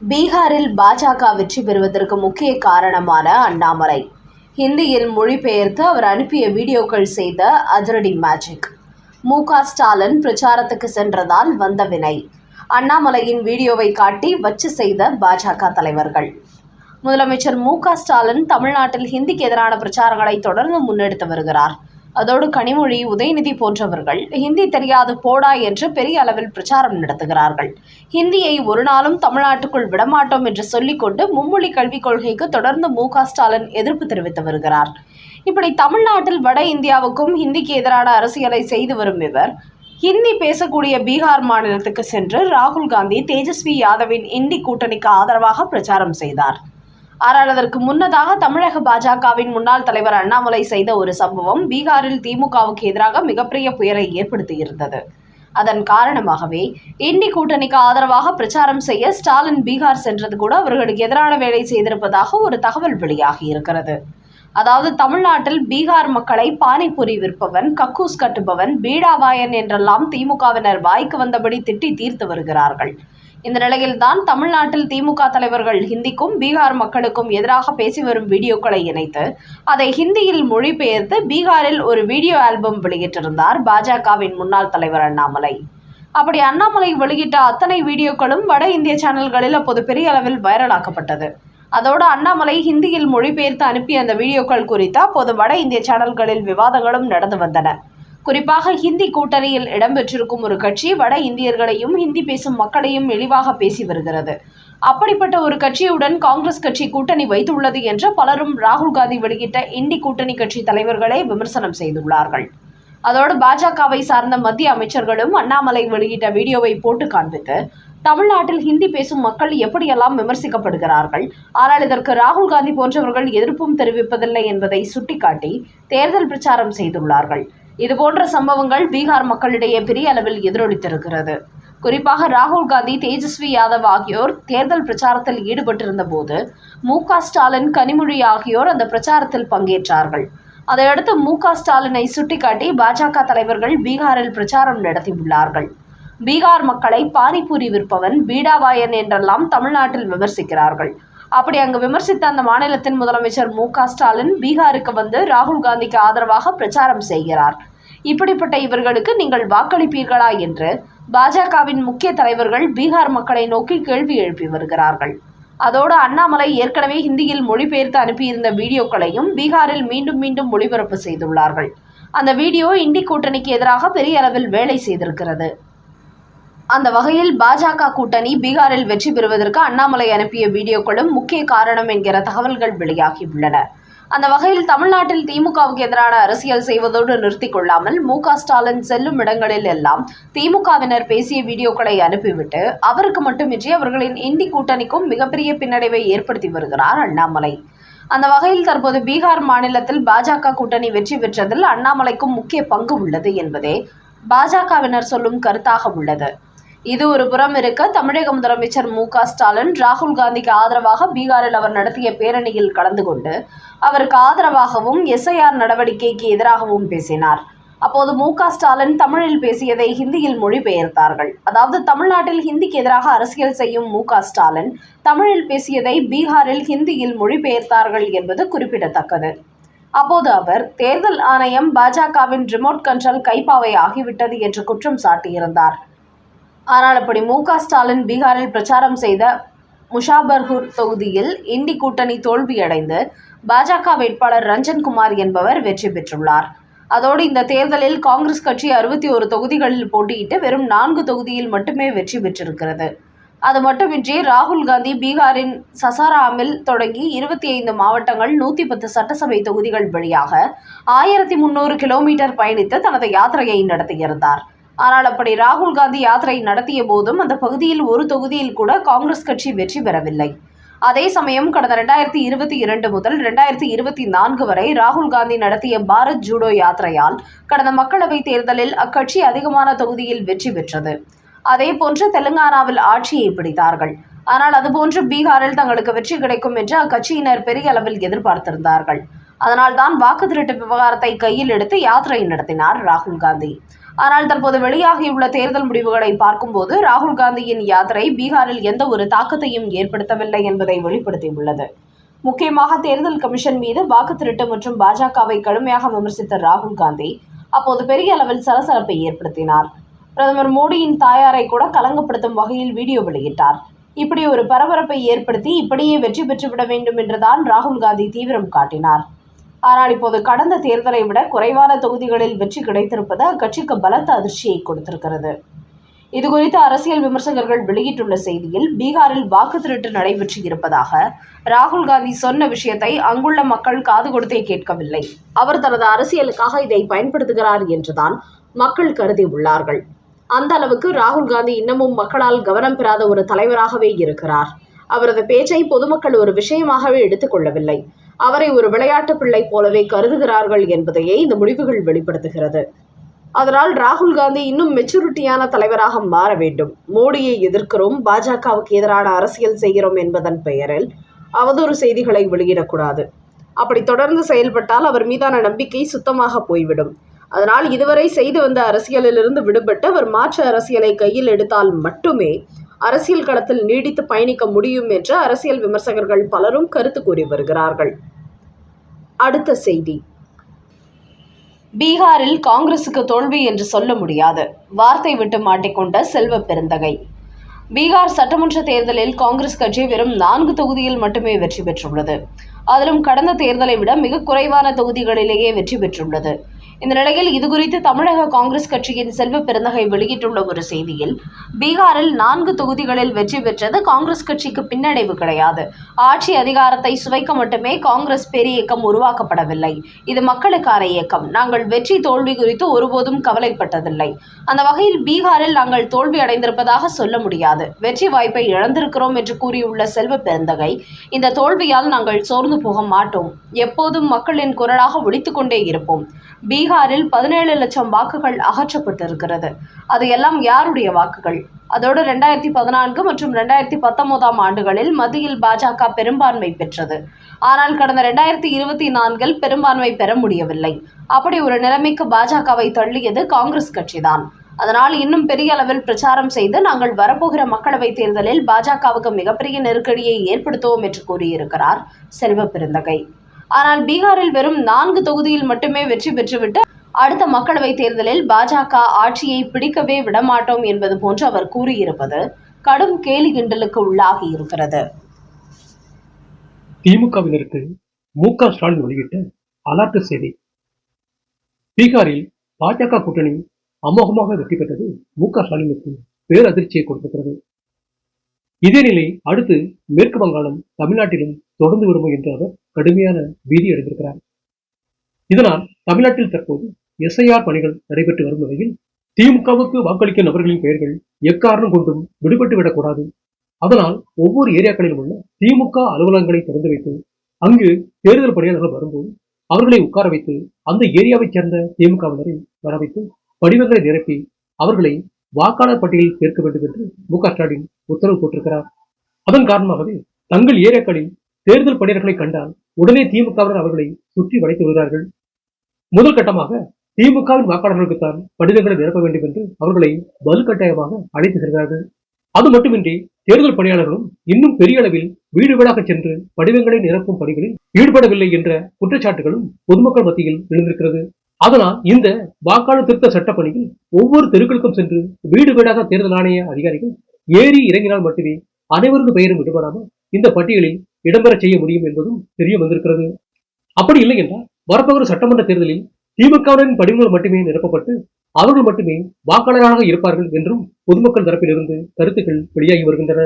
பீகாரில் பாஜக வெற்றி பெறுவதற்கு முக்கிய காரணமான அண்ணாமலை. ஹிந்தியில் மொழிபெயர்த்து அவர் அனுப்பிய வீடியோக்கள் செய்த அதிரடி மேஜிக். மு ஸ்டாலின் பிரச்சாரத்துக்கு சென்றதால் வந்த வினை. அண்ணாமலையின் வீடியோவை காட்டி வச்சு செய்த பாஜக தலைவர்கள். முதலமைச்சர் மு ஸ்டாலின் தமிழ்நாட்டில் ஹிந்திக்கு எதிரான பிரச்சாரங்களை தொடர்ந்து முன்னெடுத்து வருகிறார். அதோடு கனிமொழி உதயநிதி போன்றவர்கள் ஹிந்தி தெரியாது போடா என்று பெரிய அளவில் பிரச்சாரம் நடத்துகிறார்கள். ஹிந்தியை ஒரு நாளும் தமிழ்நாட்டுக்குள் விடமாட்டோம் என்று சொல்லிக்கொண்டு மும்மொழி கல்விக் கொள்கைக்கு தொடர்ந்து மு ஸ்டாலின் எதிர்ப்பு தெரிவித்து வருகிறார். இப்படி தமிழ்நாட்டில் வட இந்தியாவுக்கும் ஹிந்திக்கு எதிரான அரசியலை செய்து வரும் இவர் ஹிந்தி பேசக்கூடிய பீகார் மாநிலத்துக்கு சென்று ராகுல் காந்தி தேஜஸ்வி யாதவின் இந்தி கூட்டணிக்கு ஆதரவாக பிரச்சாரம் செய்தார். ஆனால் அதற்கு முன்னதாக தமிழக பாஜகவின் முன்னாள் தலைவர் அண்ணாமலை செய்த ஒரு சம்பவம் பீகாரில் திமுகவுக்கு எதிராக மிகப்பெரிய புயலை ஏற்படுத்தியிருந்தது. அதன் காரணமாகவே இந்தி கூட்டணிக்கு ஆதரவாக பிரச்சாரம் செய்ய ஸ்டாலின் பீகார் சென்றது கூட அவர்களுக்கு எதிரான வேலை செய்திருப்பதாக ஒரு தகவல் வெளியாகி இருக்கிறது. அதாவது தமிழ்நாட்டில் பீகார் மக்களை பானிபூரி விற்பவன் கக்கூஸ் கட்டுபவன் பீடாவாயன் என்றெல்லாம் திமுகவினர் வாய்க்கு வந்தபடி திட்டி தீர்த்து வருகிறார்கள். இந்த நிலையில்தான் தமிழ்நாட்டில் திமுக தலைவர்கள் ஹிந்திக்கும் பீகார் மக்களுக்கும் எதிராக பேசி வரும் வீடியோக்களை இணைத்து அதை ஹிந்தியில் மொழிபெயர்த்து பீகாரில் ஒரு வீடியோ ஆல்பம் வெளியிட்டிருந்தார் பாஜகவின் முன்னாள் தலைவர் அண்ணாமலை. அப்படி அண்ணாமலை வெளியிட்ட அத்தனை வீடியோக்களும் வட இந்திய சேனல்களில் அப்போது பெரிய அளவில் வைரலாக்கப்பட்டது. அதோடு அண்ணாமலை ஹிந்தியில் மொழிபெயர்த்து அனுப்பிய அந்த வீடியோக்கள் குறித்து அப்போது வட இந்திய சேனல்களில் விவாதங்களும் நடந்து வந்தன. குறிப்பாக ஹிந்தி கூட்டணியில் இடம்பெற்றிருக்கும் ஒரு கட்சி வட இந்தியர்களையும் ஹிந்தி பேசும் மக்களையும் இழிவாக பேசி வருகிறது. அப்படிப்பட்ட ஒரு கட்சியுடன் காங்கிரஸ் கட்சி கூட்டணி வைத்துள்ளது என்று பலரும் ராகுல் காந்தி வெளியிட்ட இந்தி கூட்டணி கட்சி தலைவர்களை விமர்சனம் செய்துள்ளார்கள். அதோடு பாஜகவை சார்ந்த மத்திய அமைச்சர்களும் அண்ணாமலை வெளியிட்ட வீடியோவை போட்டு காண்பித்து தமிழ்நாட்டில் ஹிந்தி பேசும் மக்கள் எப்படியெல்லாம் விமர்சிக்கப்படுகிறார்கள் ஆனால் இதற்கு ராகுல் காந்தி போன்றவர்கள் எதிர்ப்பும் தெரிவிப்பதில்லை என்பதை சுட்டிக்காட்டி தேர்தல் பிரச்சாரம் செய்துள்ளார்கள். இதுபோன்ற சம்பவங்கள் பீகார் மக்களிடையே பெரிய அளவில் எதிரொலித்திருக்கிறது. குறிப்பாக ராகுல் காந்தி தேஜஸ்வி யாதவ் ஆகியோர் தேர்தல் பிரச்சாரத்தில் ஈடுபட்டிருந்த போது மு க ஸ்டாலின் கனிமொழி ஆகியோர் அந்த பிரச்சாரத்தில் பங்கேற்றார்கள். அதையடுத்து மு க ஸ்டாலினை சுட்டிக்காட்டி பாஜக தலைவர்கள் பீகாரில் பிரச்சாரம் நடத்தியுள்ளார்கள். பீகார் மக்களை பானிபூரி விற்பவன் பீடாவாயன் என்றெல்லாம் தமிழ்நாட்டில் விமர்சிக்கிறார்கள். அப்படி அங்கு விமர்சித்த அந்த மாநிலத்தின் முதலமைச்சர் மு ஸ்டாலின் பீகாருக்கு வந்து ராகுல் காந்திக்கு ஆதரவாக பிரச்சாரம் செய்கிறார். இப்படிப்பட்ட இவர்களுக்கு நீங்கள் வாக்களிப்பீர்களா என்று பாஜகவின் முக்கிய தலைவர்கள் பீகார் மக்களை நோக்கி கேள்வி எழுப்பி வருகிறார்கள். அதோடு அண்ணாமலை ஏற்கனவே ஹிந்தியில் மொழிபெயர்த்து அனுப்பியிருந்த வீடியோக்களையும் பீகாரில் மீண்டும் மீண்டும் ஒளிபரப்பு செய்துள்ளார்கள். அந்த வீடியோ இந்தி கூட்டணிக்கு எதிராக பெரிய அளவில் வேலை செய்திருக்கிறது. அந்த வகையில் பாஜக கூட்டணி பீகாரில் வெற்றி பெறுவதற்கு அண்ணாமலை அனுப்பிய வீடியோக்களும் முக்கிய காரணம் என்கிற தகவல்கள் வெளியாகியுள்ளன. அந்த வகையில் தமிழ்நாட்டில் திமுகவுக்கு எதிரான அரசியல் செய்வதோடு நிறுத்திக் கொள்ளாமல் மு ஸ்டாலின் செல்லும் இடங்களில் எல்லாம் திமுகவினர் பேசிய வீடியோக்களை அனுப்பிவிட்டு அவருக்கு மட்டுமின்றி அவர்களின் இந்தி கூட்டணிக்கும் மிகப்பெரிய பின்னடைவை ஏற்படுத்தி வருகிறார் அண்ணாமலை. அந்த வகையில் தற்போது பீகார் மாநிலத்தில் பாஜக கூட்டணி வெற்றி பெற்றதில் அண்ணாமலைக்கும் முக்கிய பங்கு உள்ளது என்பதே பாஜகவினர் சொல்லும் கருத்தாக உள்ளது. இது ஒரு புறம் இருக்க தமிழக முதலமைச்சர் மு க ஸ்டாலின் ராகுல் காந்திக்கு ஆதரவாக பீகாரில் அவர் நடத்திய பேரணியில் கலந்து கொண்டு அவருக்கு ஆதரவாகவும் எஸ்ஐஆர் நடவடிக்கைக்கு எதிராகவும் பேசினார். அப்போது மு க ஸ்டாலின் தமிழில் பேசியதை ஹிந்தியில் மொழிபெயர்த்தார்கள். அதாவது தமிழ்நாட்டில் ஹிந்திக்கு எதிராக அரசியல் செய்யும் மு க ஸ்டாலின் தமிழில் பேசியதை பீகாரில் ஹிந்தியில் மொழிபெயர்த்தார்கள் என்பது குறிப்பிடத்தக்கது. அப்போது அவர் தேர்தல் ஆணையம் பாஜகவின் ரிமோட் கண்ட்ரோல் கைப்பாவை ஆகிவிட்டது என்று குற்றம் சாட்டியிருந்தார். ஆனால் அப்படி மு க ஸ்டாலின் பீகாரில் பிரச்சாரம் செய்த முஷாபர்ஹூர் தொகுதியில் இந்தி கூட்டணி தோல்வியடைந்து பாஜக வேட்பாளர் ரஞ்சன்குமார் என்பவர் வெற்றி பெற்றுள்ளார். அதோடு இந்த தேர்தலில் காங்கிரஸ் கட்சி அறுபத்தி ஒரு தொகுதிகளில் போட்டியிட்டு வெறும் நான்கு தொகுதியில் மட்டுமே வெற்றி பெற்றிருக்கிறது. அது மட்டுமின்றி ராகுல் காந்தி பீகாரின் சசாராமில் தொடங்கி இருபத்தி ஐந்து மாவட்டங்கள் நூற்றி பத்து சட்டசபை தொகுதிகள் வழியாக ஆயிரத்தி முன்னூறு கிலோமீட்டர் பயணித்து தனது யாத்திரையை நடத்தியிருந்தார். ஆனால் அப்படி ராகுல் காந்தி யாத்திரை நடத்திய போதும் அந்த பகுதியில் ஒரு தொகுதியில் கூட காங்கிரஸ் கட்சி வெற்றி பெறவில்லை. அதே சமயம் கடந்த ரெண்டாயிரத்தி இருபத்தி இரண்டு முதல் ரெண்டாயிரத்தி இருபத்தி நான்கு வரை ராகுல் காந்தி நடத்திய பாரத் ஜூடோ யாத்திரையால் கடந்த மக்களவைத் தேர்தலில் அக்கட்சி அதிகமான தொகுதியில் வெற்றி பெற்றது. அதே போன்று தெலுங்கானாவில் ஆட்சியை பிடித்தார்கள். ஆனால் அதுபோன்று பீகாரில் தங்களுக்கு வெற்றி கிடைக்கும் என்று அக்கட்சியினர் பெரிய அளவில் எதிர்பார்த்திருந்தார்கள். அதனால்தான் வாக்கு திருட்டு விவகாரத்தை கையில் எடுத்து யாத்திரை நடத்தினார் ராகுல் காந்தி. ஆனால் தற்போது வெளியாகியுள்ள தேர்தல் முடிவுகளை பார்க்கும்போது ராகுல் காந்தியின் யாத்திரை பீகாரில் எந்த ஒரு தாக்கத்தையும் ஏற்படுத்தவில்லை என்பதை வெளிப்படுத்தியுள்ளது. முக்கியமாக தேர்தல் கமிஷன் மீது வாக்கு திருட்டு மற்றும் பாஜகவை கடுமையாக விமர்சித்த ராகுல் காந்தி அப்போது பெரிய அளவில் சலசலப்பை ஏற்படுத்தினார். பிரதமர் மோடியின் தாயாரை கூட கலங்கப்படுத்தும் வகையில் வீடியோ வெளியிட்டார். இப்படி ஒரு பரபரப்பை ஏற்படுத்தி இப்படியே வெற்றி பெற்றுவிட வேண்டும் என்றுதான் ராகுல் காந்தி தீவிரம் காட்டினார். ஆனால் இப்போது கடந்த தேர்தலை விட குறைவான தொகுதிகளில் வெற்றி கிடைத்திருப்பது அக்கட்சிக்கு பலத்த அதிர்ச்சியை கொடுத்திருக்கிறது. இதுகுறித்து அரசியல் விமர்சகர்கள் வெளியிட்டுள்ள செய்தியில் பீகாரில் வாக்கு திருட்டு நடைபெற்று இருப்பதாக ராகுல் காந்தி சொன்ன விஷயத்தை அங்குள்ள மக்கள் காது கொடுத்தே கேட்கவில்லை. அவர் தனது அரசியலுக்காக இதை பயன்படுத்துகிறார் என்றுதான் மக்கள் கருதி உள்ளார்கள் அந்த அளவுக்கு ராகுல் காந்தி இன்னமும் மக்களால் கவனம் பெறாத ஒரு தலைவராகவே இருக்கிறார். அவரது பேச்சை பொதுமக்கள் ஒரு விஷயமாகவே எடுத்துக்கொள்ளவில்லை அவரை ஒரு விளையாட்டு பிள்ளை போலவே கருதுகிறார்கள் என்பதையே இந்த முடிவுகள் வெளிப்படுத்துகிறது. அதனால் ராகுல் காந்தி இன்னும் மெச்சூரிட்டியான தலைவராக மாற வேண்டும். மோடியை எதிர்க்கிறோம் பாஜகவுக்கு எதிரான அரசியல் செய்கிறோம் என்பதன் பெயரில் அவதூறு செய்திகளை வெளியிடக்கூடாது. அப்படி தொடர்ந்து செயல்பட்டால் அவர் மீதான நம்பிக்கை சுத்தமாக போய்விடும். அதனால் இதுவரை செய்து வந்த அரசியலிலிருந்து விடுபட்டு அவர் மாற்று அரசியலை கையில் எடுத்தால் மட்டுமே அரசியல் களத்தில் நீடித்து பயணிக்க முடியும் என்று அரசியல் விமர்சகர்கள் பலரும் கருத்து கூறி வருகிறார்கள். அடுத்த செய்தி. பீகாரில் காங்கிரசுக்கு தோல்வி என்று சொல்ல முடியாது. வார்த்தை விட்டு மாட்டிக்கொண்ட செல்வ பெருந்தகை. பீகார் சட்டமன்ற தேர்தலில் காங்கிரஸ் கட்சி வெறும் நான்கு தொகுதியில் மட்டுமே வெற்றி பெற்றுள்ளது. அதிலும் கடந்த தேர்தலை விட மிக குறைவான தொகுதிகளிலேயே வெற்றி பெற்றுள்ளது. இந்த நிலையில் இதுகுறித்து தமிழக காங்கிரஸ் கட்சியின் செல்வ பெருந்தகை வெளியிட்டுள்ள ஒரு செய்தியில் பீகாரில் நான்கு தொகுதிகளில் வெற்றி பெற்றது காங்கிரஸ் கட்சிக்கு பின்னடைவு கிடையாது. ஆட்சி அதிகாரத்தை சுவைக்க மட்டுமே காங்கிரஸ் பேரியக்கம் உருவாக்கப்படவில்லை. இது மக்களுக்கான இயக்கம். நாங்கள் வெற்றி தோல்வி குறித்து ஒருபோதும் கவலைப்பட்டதில்லை. அந்த வகையில் பீகாரில் நாங்கள் தோல்வி அடைந்திருப்பதாக சொல்ல முடியாது. வெற்றி வாய்ப்பை இழந்திருக்கிறோம் என்று கூறியுள்ள செல்வ பெருந்தகை இந்த தோல்வியால் நாங்கள் சோர்ந்து போக மாட்டோம். எப்போதும் மக்களின் குரலாக ஒழித்துக்கொண்டே இருப்போம். பீகாரில் பதினேழு லட்சம் வாக்குகள் அகற்றப்பட்டிருக்கிறது. அது எல்லாம் யாருடைய வாக்குகள்? அதோடு ரெண்டாயிரத்தி பதினான்கு மற்றும் ரெண்டாயிரத்தி பத்தொன்பதாம் ஆண்டுகளில் மத்தியில் பாஜக பெரும்பான்மை பெற்றது. ஆனால் கடந்த ரெண்டாயிரத்தி இருபத்தி நான்கில் பெரும்பான்மை பெற முடியவில்லை. அப்படி ஒரு நிலைமைக்கு பாஜகவை தள்ளியது காங்கிரஸ் கட்சிதான். அதனால் இன்னும் பெரிய அளவில் பிரச்சாரம் செய்து நாங்கள் வரப்போகிற மக்களவைத் தேர்தலில் பாஜகவுக்கு மிகப்பெரிய நெருக்கடியை ஏற்படுத்துவோம் என்று கூறியிருக்கிறார் செல்வ பெருந்தகை. ஆனால் பீகாரில் வெறும் நான்கு தொகுதியில் மட்டுமே வெற்றி பெற்றுவிட்டு அடுத்த மக்களவைத் தேர்தலில் பாஜக ஆட்சியை பிடிக்கவே விடமாட்டோம் என்பது போன்று அவர் கூறியிருப்பது கடும் கேலி கிண்டலுக்கு உள்ளாகி இருக்கிறது. திமுகவினருக்கு மு க ஸ்டாலின் வெளியிட்ட அலாட்டு செய்தி. பீகாரில் பாஜக கூட்டணி அமோகமாக வெற்றி பெற்றது மு க ஸ்டாலினுக்கு பேரதிர்ச்சியை கொடுத்திருக்கிறது. இதே நிலை அடுத்து மேற்கு வங்காளம் தமிழ்நாட்டிலும் தொடர்ந்து விடுமோ என்று அவர் கடுமையான பீதி அடைந்திருக்கிறார் இதனால் தமிழ்நாட்டில் தற்போது எஸ்ஐஆர் பணிகள் நடைபெற்று வரும் நிலையில் திமுகவுக்கு வாக்களிக்கும் நபர்களின் பெயர்கள் எக்காரணம் கொண்டும் விடுபட்டு விடக்கூடாது அதனால் ஒவ்வொரு ஏரியாக்களிலும் உள்ள திமுக அலுவலகங்களை திறந்து வைத்து அங்கு தேர்தல் பணியாளர்கள் வரும்போது அவர்களை உட்கார வைத்து அந்த ஏரியாவைச் சேர்ந்த திமுகவினரை வர வைத்து படிவங்களை நிரப்பி அவர்களை வாக்காளர் பட்டியலில் சேர்க்க வேண்டும் என்று மு க ஸ்டாலின் உத்தரவு போட்டிருக்கிறார். அதன் காரணமாகவே தங்கள் ஏரியாக்களில் தேர்தல் பணியர்களை கண்டால் உடனே திமுகவினர் அவர்களை சுற்றி வளைத்து வருகிறார்கள் முதல் கட்டமாக திமுகவின் வாக்காளர்களுக்குத்தான் படிவங்களை நிரப்ப வேண்டும் என்று அவர்களை வலுக்கட்டாயமாக அழைத்து செல்கிறார்கள். அது மட்டுமின்றி தேர்தல் பணியாளர்களும் இன்னும் பெரிய அளவில் வீடு வீடாக சென்று படிவங்களை நிரப்பும் பணிகளில் ஈடுபடவில்லை என்ற குற்றச்சாட்டுகளும் பொதுமக்கள் மத்தியில் எழுந்திருக்கிறது. அதனால் இந்த வாக்காளர் திருத்த சட்டப்பணியில் ஒவ்வொரு தெருக்களுக்கும் சென்று வீடு வீடாக தேர்தல் ஆணைய அதிகாரிகள் ஏறி இறங்கினால் மட்டுமே அனைவரது பெயரும் விடுபடாமல் இந்த பட்டியலில் இடம்பெற செய்ய முடியும் என்பதும் தெரிய வந்திருக்கிறது. அப்படி இல்லை என்றால் வரப்போகிற சட்டமன்ற தேர்தலில் திமுகவினரின் படிவுகள் மட்டுமே நிரப்பப்பட்டு அவர்கள் மட்டுமே வாக்காளராக இருப்பார்கள் என்றும் பொதுமக்கள் தரப்பிலிருந்து கருத்துக்கள் வெளியாகி வருகின்றன.